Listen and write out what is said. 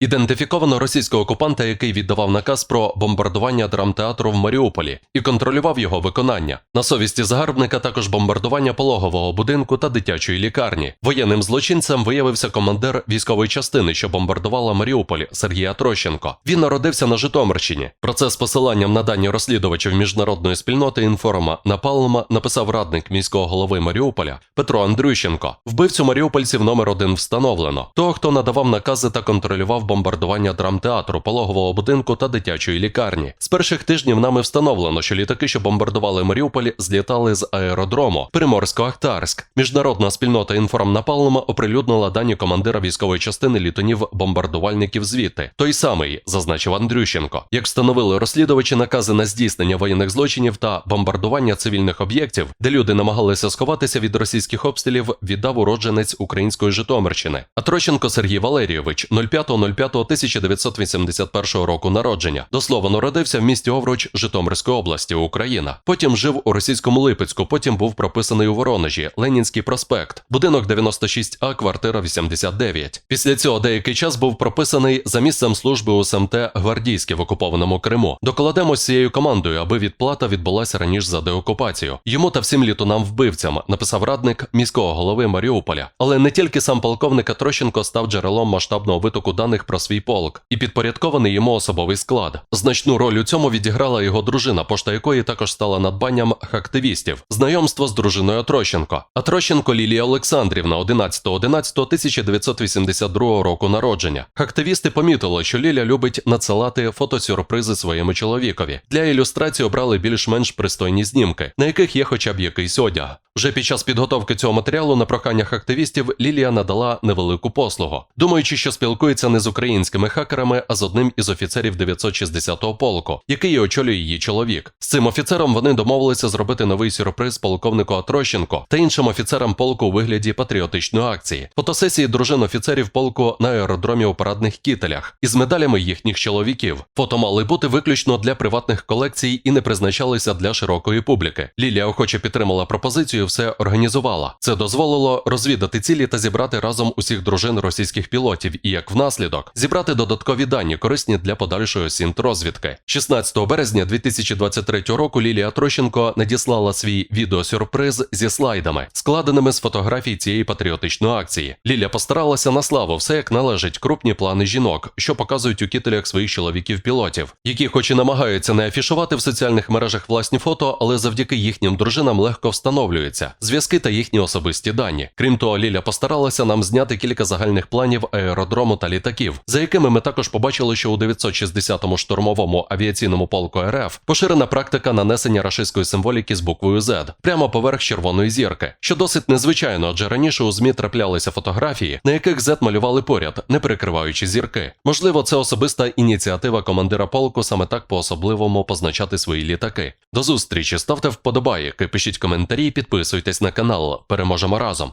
Ідентифіковано російського окупанта, який віддавав наказ про бомбардування драмтеатру в Маріуполі і контролював його виконання. На совісті загарбника також бомбардування пологового будинку та дитячої лікарні. Воєнним злочинцем виявився командир військової частини, що бомбардувала Маріуполь Сергій Трощенко. Він народився на Житомирщині. Про це з посиланням на дані розслідувачів міжнародної спільноти інформа Напалма написав радник міського голови Маріуполя Петро Андрющенко. Вбивцю маріупольців номер один встановлено. Того, хто надавав накази та контролював бомбардування драмтеатру, пологового будинку та дитячої лікарні. З перших тижнів нами встановлено, що літаки, що бомбардували Маріуполь, злітали з аеродрому Приморсько-Ахтарськ. Міжнародна спільнота інформнапалма оприлюднила дані командира військової частини літунів бомбардувальників звідти. Той самий, зазначив Андрющенко. Як встановили розслідувачі накази на здійснення воєнних злочинів та бомбардування цивільних об'єктів, де люди намагалися сховатися від російських обстрілів, віддав уродженець української Житомирщини. Атрощенко Сергій Валерійович 05.05.1981 року народження. Дословно народився в місті Овруч Житомирської області, Україна. Потім жив у російському Липецьку, потім був прописаний у Воронежі, Ленінський проспект, будинок 96А, квартира 89. Після цього деякий час був прописаний за місцем служби у СМТ Гвардійське в окупованому Криму. Докладемо з цією командою, аби відплата відбулася раніше за деокупацію. Йому та всім літунам вбивцям написав радник міського голови Маріуполя. Але не тільки сам полковник Атрощенко став джерелом масштабного витоку даних про свій полк і підпорядкований йому особовий склад. Значну роль у цьому відіграла його дружина, пошта якої також стала надбанням активістів. Знайомство з дружиною Атрощенко. Атрощенко Лілія Олександрівна, 11.11.1982 року народження. Активісти помітили, що Ліля любить надсилати фотосюрпризи своєму чоловікові. Для ілюстрації обрали більш-менш пристойні знімки, на яких є хоча б якийсь одяг. Вже під час підготовки цього матеріалу на проханнях активістів Лілія надала невелику послугу, думаючи, що спілкується не з українськими хакерами, а з одним із офіцерів 960-го полку, який очолює її чоловік. З цим офіцером вони домовилися зробити новий сюрприз полковнику Атрощенко та іншим офіцерам полку у вигляді патріотичної акції. Фотосесії дружин офіцерів полку на аеродромі у парадних кітелях із медалями їхніх чоловіків. Фото мали бути виключно для приватних колекцій і не призначалися для широкої публіки. Лілія охоче підтримала пропозицію, все організувала. Це дозволило розвідати цілі та зібрати разом усіх дружин російських пілотів і як внаслідок зібрати додаткові дані, корисні для подальшої сінт-розвідки. 16 березня 2023 року Лілія Трощенко надіслала свій відеосюрприз зі слайдами, складеними з фотографій цієї патріотичної акції. Ліля постаралася на славу, все як належить крупні плани жінок, що показують у кітелях своїх чоловіків-пілотів, які, хоч і намагаються не афішувати в соціальних мережах власні фото, але завдяки їхнім дружинам легко встановлюються зв'язки та їхні особисті дані. Крім того, Ліля постаралася нам зняти кілька загальних планів аеродрому та літаків, за якими ми також побачили, що у 960-му штурмовому авіаційному полку РФ поширена практика нанесення рашистської символіки з буквою Z прямо поверх червоної зірки, що досить незвичайно, адже раніше у змі траплялися фотографії, на яких Z малювали поряд, не перекриваючи зірки. Можливо, це особиста ініціатива командира полку саме так по особливому позначати свої літаки. До зустрічі ставте вподобайки, пишіть коментарі, підписуйтесь на канал. Переможемо разом.